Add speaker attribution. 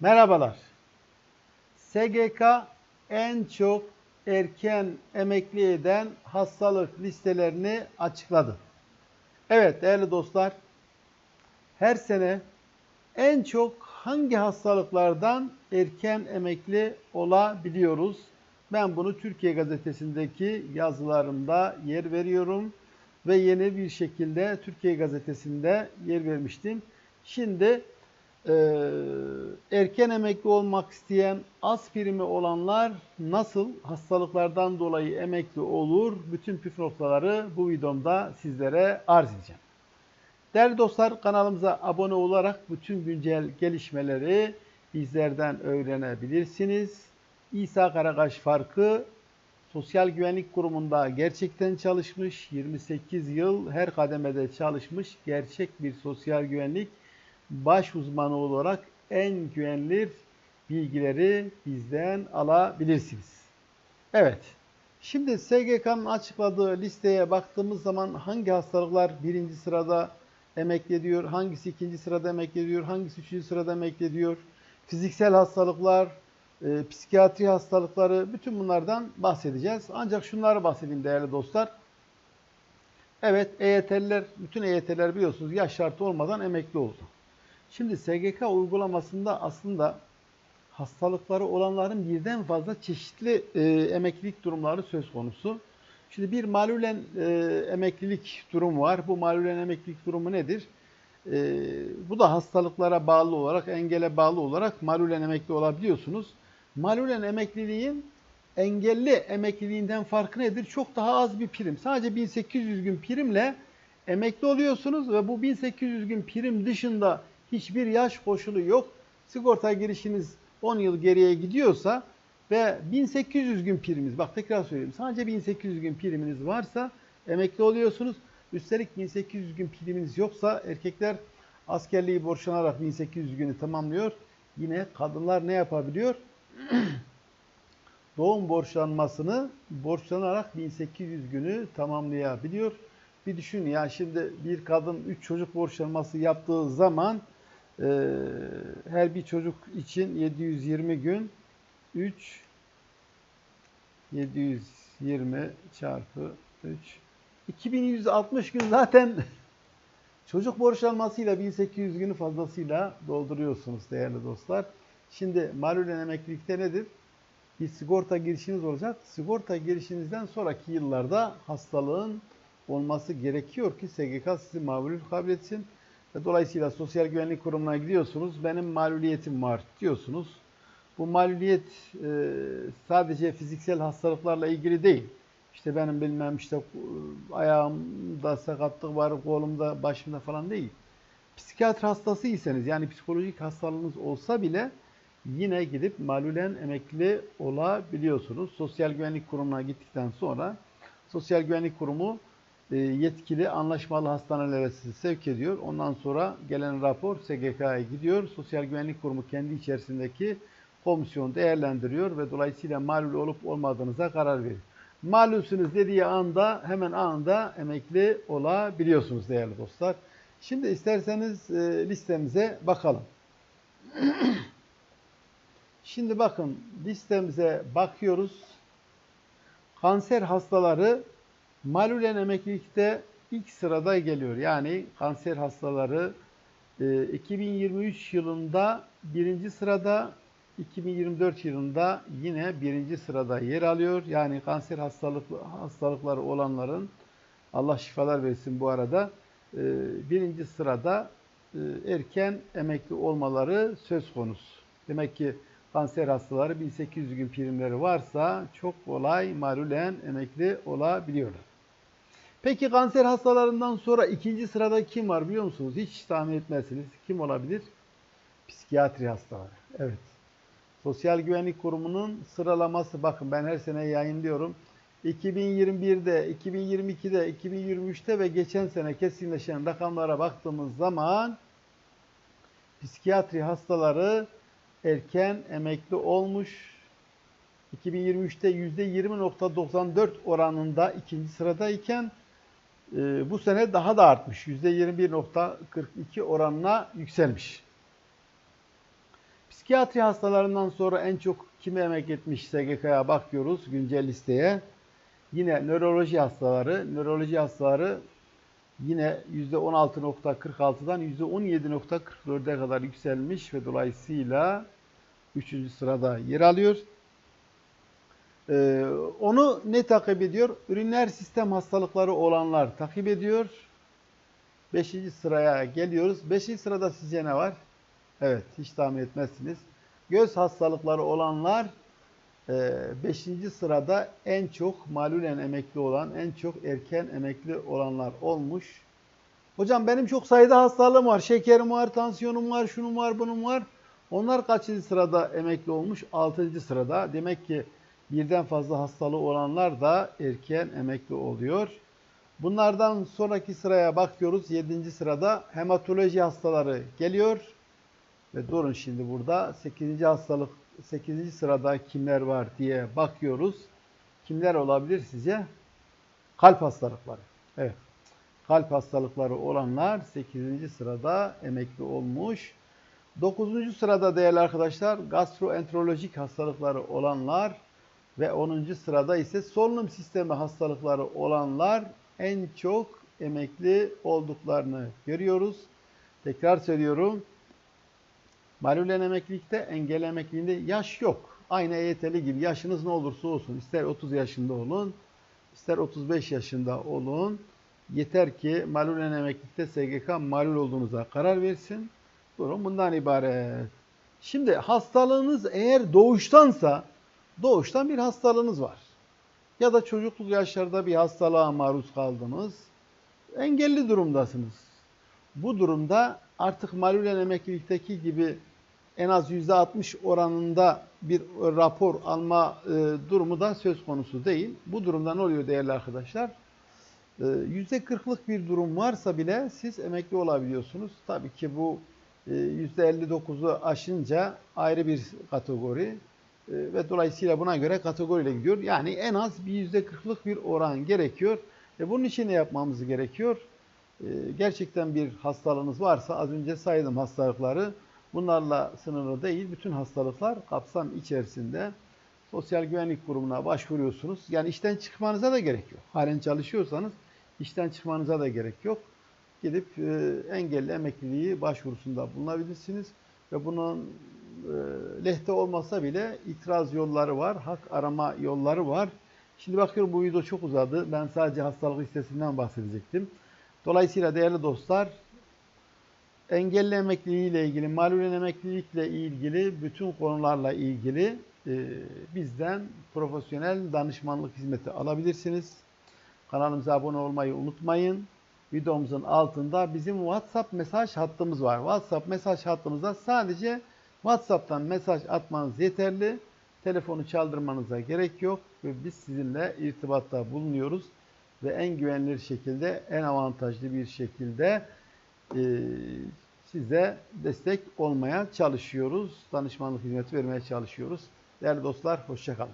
Speaker 1: Merhabalar. SGK en çok erken emekli eden hastalık listelerini açıkladı. Evet değerli dostlar, her sene en çok hangi hastalıklardan erken emekli olabiliyoruz? Ben bunu Türkiye Gazetesi'ndeki yazılarımda yer veriyorum ve yeni bir şekilde Türkiye Gazetesi'nde yer vermiştim. Şimdi ee, erken emekli olmak isteyen az primi olanlar nasıl hastalıklardan dolayı emekli olur? Bütün püf noktaları bu videomda sizlere arz edeceğim. Değerli dostlar kanalımıza abone olarak bütün güncel gelişmeleri bizlerden öğrenebilirsiniz. İsa Karakaş Farkı Sosyal Güvenlik Kurumu'nda gerçekten çalışmış, 28 yıl her kademede çalışmış gerçek bir sosyal güvenlik baş uzmanı olarak en güvenilir bilgileri bizden alabilirsiniz. Evet. Şimdi SGK'nın açıkladığı listeye baktığımız zaman hangi hastalıklar birinci sırada emekli ediyor, hangisi ikinci sırada emekli ediyor, hangisi üçüncü sırada emekli ediyor, fiziksel hastalıklar, e, psikiyatri hastalıkları, bütün bunlardan bahsedeceğiz. Ancak şunları bahsedeyim değerli dostlar. Evet, EYT'liler, bütün EYT'liler biliyorsunuz yaş şartı olmadan emekli oldu. Şimdi SGK uygulamasında aslında hastalıkları olanların birden fazla çeşitli e, emeklilik durumları söz konusu. Şimdi bir malulen e, emeklilik durumu var. Bu malulen emeklilik durumu nedir? E, bu da hastalıklara bağlı olarak, engele bağlı olarak malulen emekli olabiliyorsunuz. Malulen emekliliğin engelli emekliliğinden farkı nedir? Çok daha az bir prim. Sadece 1800 gün primle emekli oluyorsunuz ve bu 1800 gün prim dışında hiçbir yaş koşulu yok. Sigorta girişiniz 10 yıl geriye gidiyorsa ve 1800 gün priminiz, bak tekrar söyleyeyim, sadece 1800 gün priminiz varsa emekli oluyorsunuz. Üstelik 1800 gün priminiz yoksa erkekler askerliği borçlanarak 1800 günü tamamlıyor. Yine kadınlar ne yapabiliyor? Doğum borçlanmasını borçlanarak 1800 günü tamamlayabiliyor. Bir düşün ya şimdi bir kadın 3 çocuk borçlanması yaptığı zaman ee, her bir çocuk için 720 gün 3 720 çarpı 3 2160 gün zaten çocuk borçlanmasıyla 1800 günü fazlasıyla dolduruyorsunuz değerli dostlar. Şimdi malulen emeklilikte nedir? Bir sigorta girişiniz olacak. Sigorta girişinizden sonraki yıllarda hastalığın olması gerekiyor ki SGK sizi mağlul kabul etsin. Dolayısıyla Sosyal Güvenlik Kurumu'na gidiyorsunuz. Benim maluliyetim var diyorsunuz. Bu maluliyet e, sadece fiziksel hastalıklarla ilgili değil. İşte benim bilmem işte ayağımda sakatlık var, kolumda, başımda falan değil. Psikiyatri hastasıysanız yani psikolojik hastalığınız olsa bile yine gidip malulen emekli olabiliyorsunuz. Sosyal Güvenlik Kurumu'na gittikten sonra Sosyal Güvenlik Kurumu e, yetkili anlaşmalı hastanelere sevk ediyor. Ondan sonra gelen rapor SGK'ya gidiyor. Sosyal Güvenlik Kurumu kendi içerisindeki komisyon değerlendiriyor ve dolayısıyla malul olup olmadığınıza karar veriyor. Malulsünüz dediği anda hemen anında emekli olabiliyorsunuz değerli dostlar. Şimdi isterseniz e, listemize bakalım. Şimdi bakın listemize bakıyoruz. Kanser hastaları Malulen emeklilikte ilk sırada geliyor. Yani kanser hastaları 2023 e, yılında birinci sırada, 2024 yılında yine birinci sırada yer alıyor. Yani kanser hastalık, hastalıkları olanların Allah şifalar versin bu arada e, birinci sırada e, erken emekli olmaları söz konusu. Demek ki kanser hastaları 1800 gün primleri varsa çok kolay malulen emekli olabiliyorlar. Peki kanser hastalarından sonra ikinci sırada kim var biliyor musunuz? Hiç tahmin etmezsiniz. Kim olabilir? Psikiyatri hastaları. Evet. Sosyal Güvenlik Kurumu'nun sıralaması bakın ben her sene yayınlıyorum. 2021'de, 2022'de, 2023'te ve geçen sene kesinleşen rakamlara baktığımız zaman psikiyatri hastaları erken emekli olmuş. 2023'te %20.94 oranında ikinci sıradayken e, bu sene daha da artmış. %21.42 oranına yükselmiş. Psikiyatri hastalarından sonra en çok kime emek etmiş SGK'ya bakıyoruz güncel listeye. Yine nöroloji hastaları, nöroloji hastaları yine %16.46'dan %17.44'e kadar yükselmiş ve dolayısıyla 3. sırada yer alıyor. Ee, onu ne takip ediyor? Üriner sistem hastalıkları olanlar takip ediyor. 5. sıraya geliyoruz. 5. sırada sizce ne var? Evet, hiç tahmin etmezsiniz. Göz hastalıkları olanlar 5. sırada en çok malulen emekli olan, en çok erken emekli olanlar olmuş. Hocam benim çok sayıda hastalığım var. Şekerim var, tansiyonum var, şunum var, bunun var. Onlar kaçıncı sırada emekli olmuş? 6. sırada. Demek ki birden fazla hastalığı olanlar da erken emekli oluyor. Bunlardan sonraki sıraya bakıyoruz. 7. sırada hematoloji hastaları geliyor. Ve durun şimdi burada 8. hastalık 8. sırada kimler var diye bakıyoruz. Kimler olabilir size? Kalp hastalıkları. Evet. Kalp hastalıkları olanlar 8. sırada emekli olmuş. 9. sırada değerli arkadaşlar gastroenterolojik hastalıkları olanlar ve 10. sırada ise solunum sistemi hastalıkları olanlar en çok emekli olduklarını görüyoruz. Tekrar söylüyorum. Malulen emeklilikte, engel emekliliğinde yaş yok. Aynı EYT'li gibi yaşınız ne olursa olsun. ister 30 yaşında olun, ister 35 yaşında olun. Yeter ki malulen emeklilikte SGK malul olduğunuza karar versin. Durum bundan ibaret. Şimdi hastalığınız eğer doğuştansa, doğuştan bir hastalığınız var. Ya da çocukluk yaşlarda bir hastalığa maruz kaldınız. Engelli durumdasınız. Bu durumda artık malulen emeklilikteki gibi en az %60 oranında bir rapor alma e, durumu da söz konusu değil. Bu durumda ne oluyor değerli arkadaşlar? E, %40'lık bir durum varsa bile siz emekli olabiliyorsunuz. Tabii ki bu e, %59'u aşınca ayrı bir kategori ve dolayısıyla buna göre kategoriyle gidiyor. Yani en az bir %40'lık bir oran gerekiyor. E bunun için ne yapmamız gerekiyor? E, gerçekten bir hastalığınız varsa az önce saydım hastalıkları. Bunlarla sınırlı değil. Bütün hastalıklar kapsam içerisinde sosyal güvenlik kurumuna başvuruyorsunuz. Yani işten çıkmanıza da gerek yok. Halen çalışıyorsanız işten çıkmanıza da gerek yok. Gidip e, engelli emekliliği başvurusunda bulunabilirsiniz. Ve bunun lehte olmasa bile itiraz yolları var, hak arama yolları var. Şimdi bakıyorum bu video çok uzadı. Ben sadece hastalık listesinden bahsedecektim. Dolayısıyla değerli dostlar engelli emekliliği ile ilgili, malulen emeklilikle ilgili bütün konularla ilgili e, bizden profesyonel danışmanlık hizmeti alabilirsiniz. Kanalımıza abone olmayı unutmayın. Videomuzun altında bizim WhatsApp mesaj hattımız var. WhatsApp mesaj hattımızda sadece WhatsApp'tan mesaj atmanız yeterli. Telefonu çaldırmanıza gerek yok ve biz sizinle irtibatta bulunuyoruz ve en güvenilir şekilde, en avantajlı bir şekilde e, size destek olmaya çalışıyoruz. Danışmanlık hizmeti vermeye çalışıyoruz. Değerli dostlar, hoşçakalın.